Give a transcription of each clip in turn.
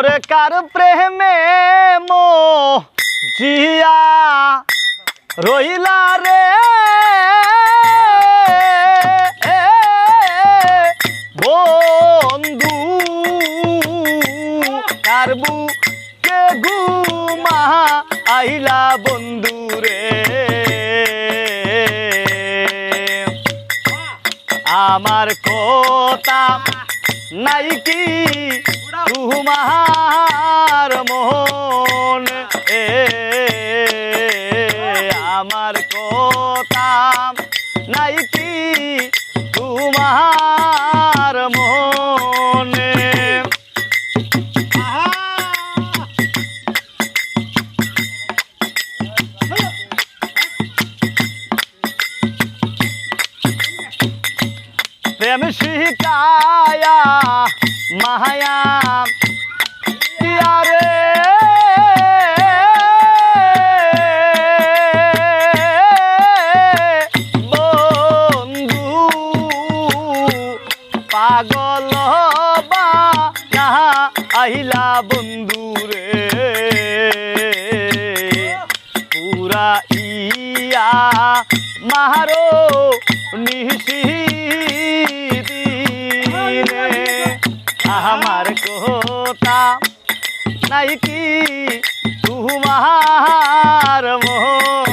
ওরে কার প্রেমে মো জিয়া রইলা রে বন্ধু কারবু কে ঘুমা আইলা বন্ধু রে আমার কথা নাই তুমার মোহন। এ আমার কথা নাই প্রেম শিকায়া মায়া রে? বন্ধু পাগল বা আহিলা বন্ধু রে। পুরা ইয়া মারো নিশি আমার কোতা নাই কি মনে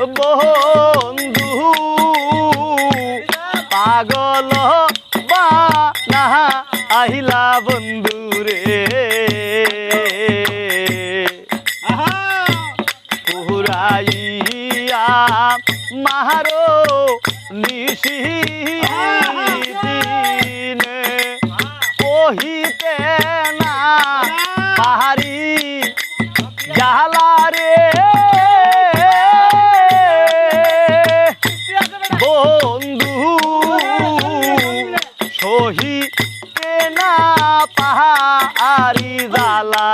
বন্ধু পাগল বা নাহা আহিলা বন্ধু রে। পুরাইয়া মাহারো নিশি বন্ধু, সহিতে না পাহাড়ি জালা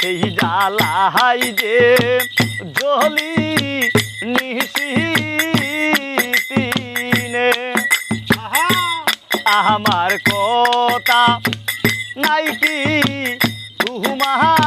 সেই জ্বালাই যে জলি নিশিতিনে। আমার কথা নাই কি তোমার